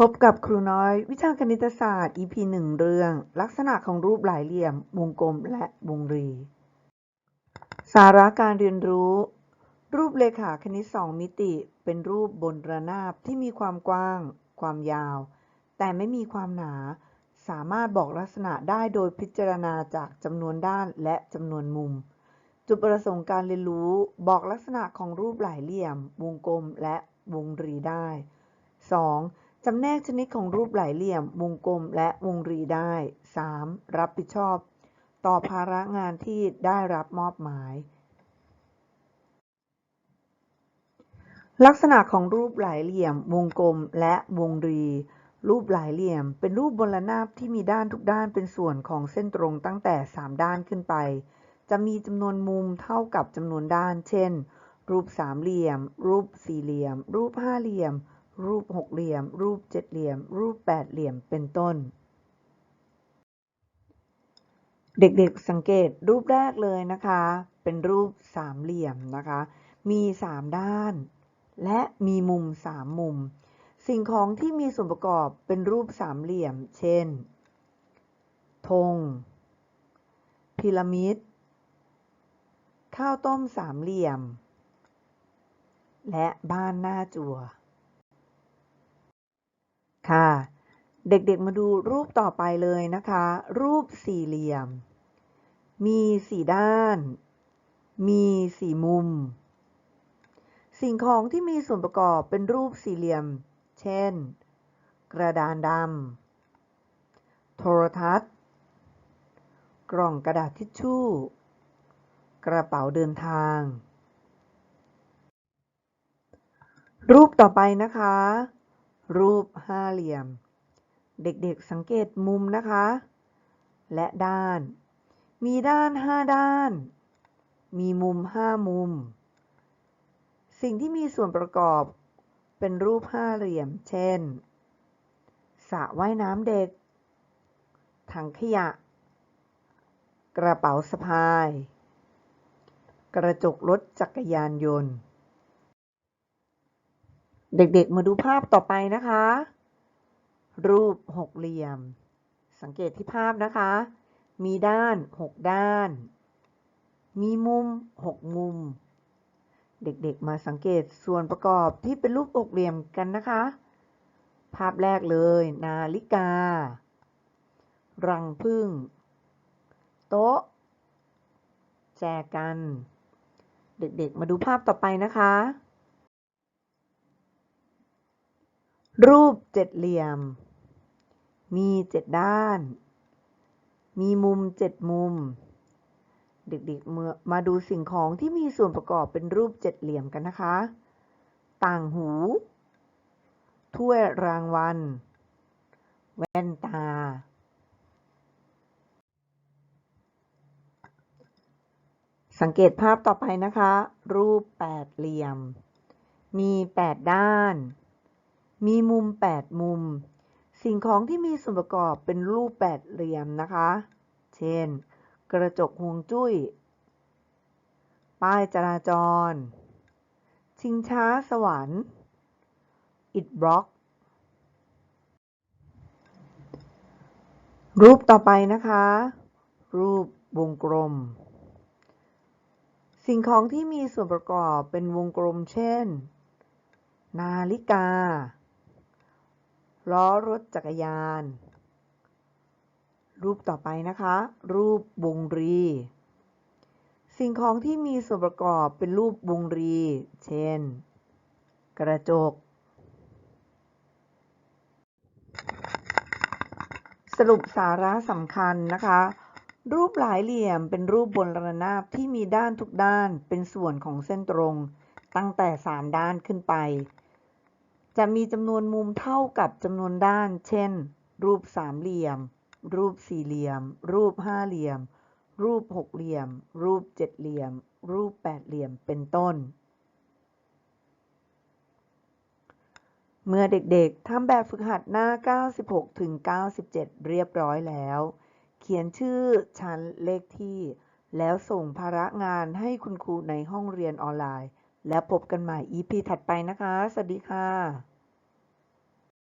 พบกับครูน้อย วิชาคณิตศาสตร์ EP หนึ่งเรื่อง ลักษณะของรูปหลายเหลี่ยม วงกลมและวงรี สาระการเรียนรู้ รูปเลขาคณิตสองมิติ เป็นรูปบนระนาบที่มีความกว้าง ความยาว แต่ไม่มีความหนา สามารถบอกลักษณะได้โดยพิจารณาจากจำนวนด้านและจำนวนมุม จุดประสงค์การเรียนรู้บอกลักษณะของรูปหลายเหลี่ยม วงกลมและวงรีได้ 2. จำแนกชนิดของรูปหลายเหลี่ยม วงกลมและวงรีได้ 3. รับผิดชอบ ต่อภาระงานที่ได้รับมอบหมาย ลักษณะของรูปหลายเหลี่ยม วงกลมและวงรี รูปหลายเหลี่ยม เป็นรูปบนระนาบที่มีด้านทุกด้านเป็นส่วนของเส้นตรงตั้งแต่ 3 ด้านขึ้นไป จะมีจำนวนมุมเท่ากับจำนวนด้าน เช่น รูปสามเหลี่ยม รูปสี่เหลี่ยม รูปห้าเหลี่ยม รูปหกเหลี่ยม รูปเจ็ดเหลี่ยม รูปแปดเหลี่ยมเป็นต้น เด็กๆสังเกตรูปแรกเลยนะคะ เป็นรูปสามเหลี่ยมนะคะ มีสามด้าน และมีมุมสามมุม สิ่งของที่มีส่วนประกอบเป็นรูปสามเหลี่ยม เช่น ธง พีระมิด ข้าวต้มสามเหลี่ยม และบ้านหน้าจั่ว ค่ะ เด็กๆมาดูรูปต่อไปเลยนะคะ รูปสี่เหลี่ยม มีสี่ด้าน มีสี่มุม สิ่งของที่มีส่วนประกอบเป็นรูปสี่เหลี่ยม เช่น กระดานดำ โทรทัศน์ กล่องกระดาษทิชชู่ กระเป๋าเดินทาง รูปต่อไปนะคะ รูปห้าเหลี่ยม เด็กๆสังเกตมุมนะคะ และด้าน มีด้านห้าด้าน มีมุมห้ามุม สิ่งที่มีส่วนประกอบเป็นรูปห้าเหลี่ยม เช่นสระว่ายน้ำเด็ก ถังขยะ กระเป๋าสะพาย กระจกรถจักรยานยนต์ เด็กๆ มาดูภาพต่อไปนะคะ รูปหกเหลี่ยม สังเกตที่ภาพนะคะ มีด้านหกด้าน มีมุมหกมุม เด็กๆ มาสังเกตส่วนประกอบที่เป็นรูปหกเหลี่ยมกันนะคะ ภาพแรกเลย นาฬิกา รังผึ้งโต๊ะ แจกัน เด็กๆ มาดูภาพต่อไปนะคะ รูปเจ็ดเหลี่ยม มีเจ็ดด้าน มีมุมเจ็ดมุม เด็กๆเมื่อมาดูสิ่งของที่มีส่วนประกอบเป็นรูปเจ็ดเหลี่ยมกันนะคะ ต่างหู ถ้วยรางวัล แว่นตา สังเกตภาพต่อไปนะคะ รูปแปดเหลี่ยม มีแปดด้าน มีมุมแปดมุม สิ่งของที่มีส่วนประกอบเป็นรูปแปดเหลี่ยมนะคะ เช่น กระจกฮวงจุ้ย ป้ายจราจร ชิงช้าสวรรค์ อิดบล็อก รูปต่อไปนะคะ รูปวงกลม สิ่งของที่มีส่วนประกอบเป็นวงกลมเช่น นาฬิกา ล้อรถจักรยาน รูปต่อไปนะคะ รูปวงรี สิ่งของที่มีส่วนประกอบเป็นรูปวงรี เช่น กระจก สรุปสาระสำคัญนะคะรูปหลายเหลี่ยมเป็นรูปบนระนาบที่มีด้านทุกด้านเป็นส่วนของเส้นตรง ตั้งแต่3ด้านขึ้นไป จะมีจำนวนมุมเท่ากับจำนวนด้าน เช่น รูปสามเหลี่ยม รูปสี่เหลี่ยม รูปห้าเหลี่ยม รูปหกเหลี่ยม รูปเจ็ดเหลี่ยม รูปแปดเหลี่ยม เป็นต้น เมื่อเด็กๆทำแบบฝึกหัดหน้า 96 ถึง 97 เรียบร้อยแล้ว เขียนชื่อ ชั้น เลขที่ แล้วส่งภาระงานให้คุณครูในห้องเรียนออนไลน์ แล้วพบกันใหม่ EP ถัดไปนะคะ สวัสดีค่ะ